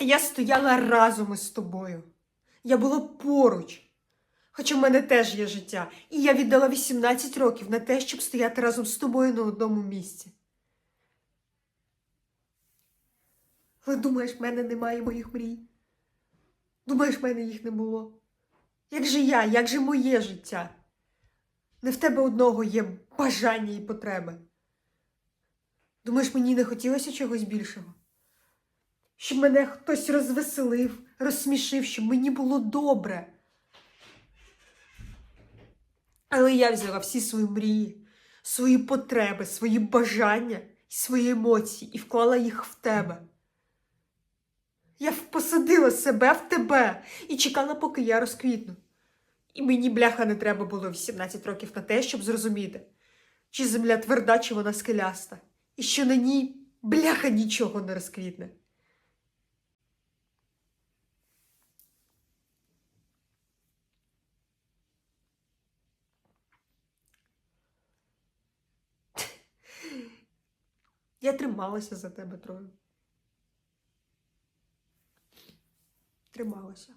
А я стояла разом із тобою. Я була поруч. Хоча в мене теж є життя, і я віддала 18 років на те, щоб стояти разом з тобою на одному місці. Але думаєш, в мене немає моїх мрій? Думаєш, в мене їх не було? Як же я, як же моє життя? Не в тебе одного є бажання і потреби. Думаєш, мені не хотілося чогось більшого? Щоб мене хтось розвеселив, розсмішив, щоб мені було добре. Але я взяла всі свої мрії, свої потреби, свої бажання і свої емоції і вклала їх в тебе. Я посадила себе в тебе і чекала, поки я розквітну. І мені бляха не треба було 18 років на те, щоб зрозуміти, чи земля тверда, чи вона скеляста, і що на ній бляха нічого не розквітне. Я трималася за тебе трою. Трималася.